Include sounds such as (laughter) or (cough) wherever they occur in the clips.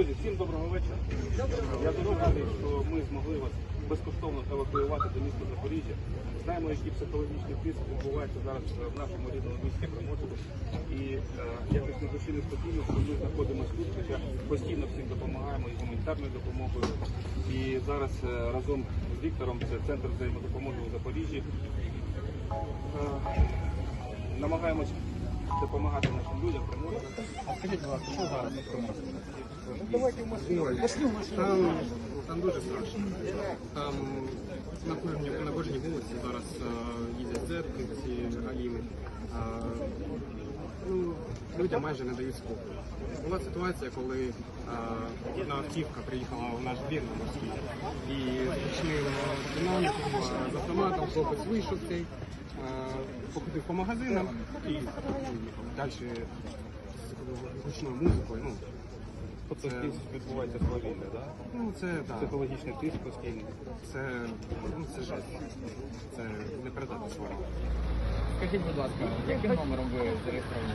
Друзі, всім доброго вечора. Я дуже радий, що ми змогли вас безкоштовно евакуювати до міста Запоріжжя. Знаємо, який психологічний тиск відбувається зараз в нашому рідному місті Приморську. І е, якось на душі неспокійно, що ми знаходимося тут, хоча постійно всім допомагаємо і гуманітарною допомогою. І зараз е, разом з Віктором, це центр взаємодопомоги у Запоріжжі, е, намагаємось допомагати нашим людям Приморську. Скажіть, будь ласка, що зараз на Приморську? Там, там дуже страшно. Там на кожній, на кожній вулиці зараз е, їздять церкви, ці галіми. А, ну, людям майже не дають спокою. Була ситуація, коли е, одна автівка приїхала в наш двір на морський. І з ручним динаміком, з автоматом хлопець вийшов цей, е, походив по магазинам і. Далі з гучною музикою. Ну, Тобто здесь відбувається свавілля, да? ну це так. психологічний тиск постійний. Це, ну, це жесть. Це не передати слово. Скажіть, будь ласка, яким номером ви зареєстровані?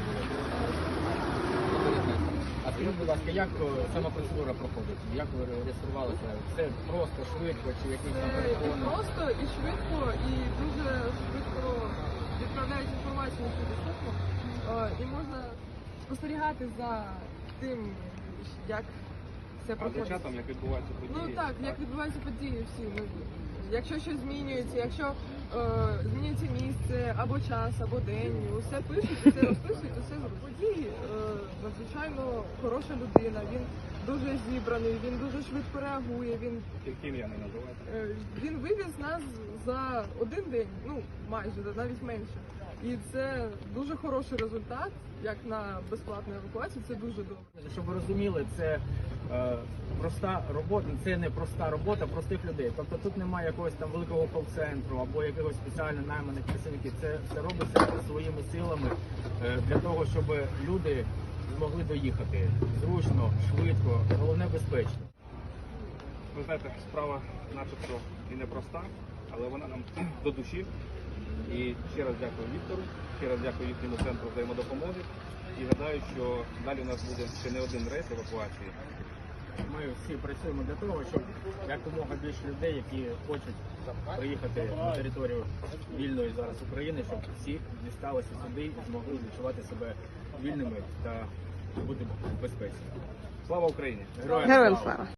А скажіть, будь ласка, як сама процедура проходить? Як ви реєструвалися? Це просто швидко чи якийсь там телефон? Просто і швидко, і дуже швидко відправляють інформацію що доступно. Е, І можна спостерігати за тим, як все проходить. чатом, як відбуваються події. Ну так, як відбуваються події всі. Якщо щось змінюється, якщо е, змінюється місце або час, або день, усе пишуть, усе розписують, усе. Події е, надзвичайно хороша людина. Він дуже зібраний, він дуже швидко реагує. Він Тільки ім'я не називайте. Е, Він вивіз нас за один день, ну майже навіть менше. І це дуже хороший результат, як на безплатну евакуацію. Це дуже добре. Щоб ви розуміли, це проста робота, це не проста робота простих людей. Тобто тут немає якогось там великого кол-центру або якогось спеціально найманих працівників. Це все робиться своїми силами е, для того, щоб люди змогли доїхати зручно, швидко, головне безпечно. Ви знаєте, справа начебто і непроста, але вона нам (clears throat) до душі. І ще раз дякую Віктору, ще раз дякую їхньому центру взаємодопомоги. І гадаю, що далі у нас буде ще не один рейс евакуації. Ми всі працюємо для того, щоб якомога більше людей, які хочуть приїхати на територію вільної зараз України, щоб всі дісталися сюди і змогли відчувати себе вільними та бути в безпеці. Слава Україні! Героям слава!